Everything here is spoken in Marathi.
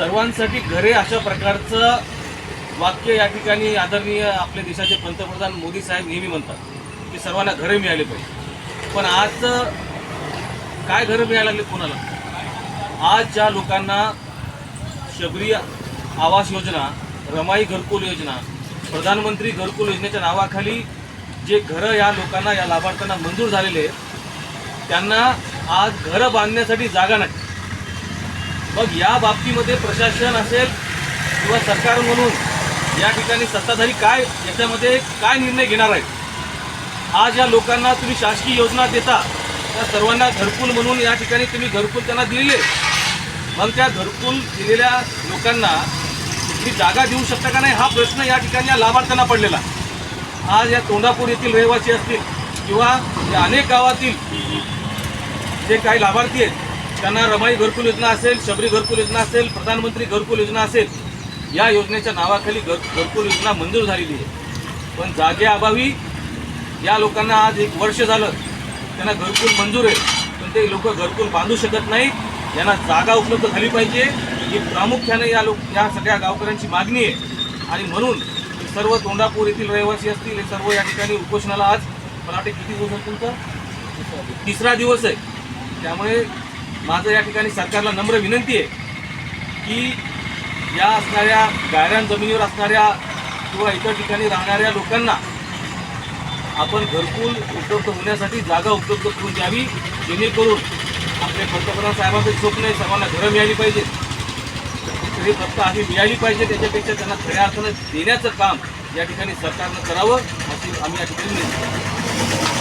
सर्वांसाठी घरे अशा प्रकारचं वाक्य या ठिकाणी आदरणीय आपल्या देशाचे पंतप्रधान मोदी साहेब नेहमी म्हणतात की सर्वांना घरे मिळाली पाहिजे. पण आज काय घरं मिळायला लागले कोणाला? आज ज्या लोकांना शबरी आवास योजना रमाई घरकुल योजना प्रधानमंत्री घरकुल योजनेच्या नावाखाली जे घरं या लोकांना या लाभार्थ्यांना मंजूर झालेले आहेत त्यांना आज घरं बांधण्यासाठी जागा नाही. मग या बाबतीमध्ये प्रशासन असेल किंवा सरकार म्हणून या ठिकाणी सत्ताधारी काय याच्यामध्ये काय निर्णय घेणार आहेत? आज या लोकांना तुम्ही शासकीय योजना देता त्या सर्वांना घरकुल म्हणून या ठिकाणी तुम्ही घरकुल त्यांना दिलेले मग त्या घरकुल दिलेल्या लोकांना तुम्ही जागा देऊ शकता का नाही? हा प्रश्न या ठिकाणी या लाभार्थ्यांना पडलेला. आज या तोंडापूर येथील रहिवासी असतील किंवा या अनेक गावातील जे काही लाभार्थी आहेत त्यांना रमाई घरकुल योजना असेल शबरी घरकुल योजना असेल प्रधानमंत्री घरकुल योजना असेल या योजनेच्या नावाखाली घर घरकुल योजना मंजूर झालेली आहे. पण जागेअभावी या लोकांना आज एक वर्ष झालं त्यांना घरकुल मंजूर आहे. पण ते लोक घरकुल बांधू शकत नाहीत. यांना जागा उपलब्ध झाली पाहिजे. ही प्रामुख्याने या लोक या सगळ्या गावकऱ्यांची मागणी आहे. आणि म्हणून सर्व तोंडापूर येथील रहिवासी असतील हे सर्व या ठिकाणी उपोषणाला आज मला वाटते किती दिवस आहे तुमचा? तिसरा दिवस आहे. त्यामुळे माझं या ठिकाणी सरकारला नम्र विनंती आहे की या असणाऱ्या गायरान जमिनीवर असणाऱ्या किंवा इतर ठिकाणी राहणाऱ्या लोकांना आपण घरकुल उपलब्ध होण्यासाठी जागा उपलब्ध करून द्यावी जेणेकरून आपले पंतप्रधान साहेबांचे स्वप्न आहे सर्वांना घरं मिळाली पाहिजे हे फक्त आधी मिळाली पाहिजे त्याच्यापेक्षा त्यांना खऱ्या अर्थानं देण्याचं काम या ठिकाणी सरकारनं करावं अशी आम्ही या ठिकाणी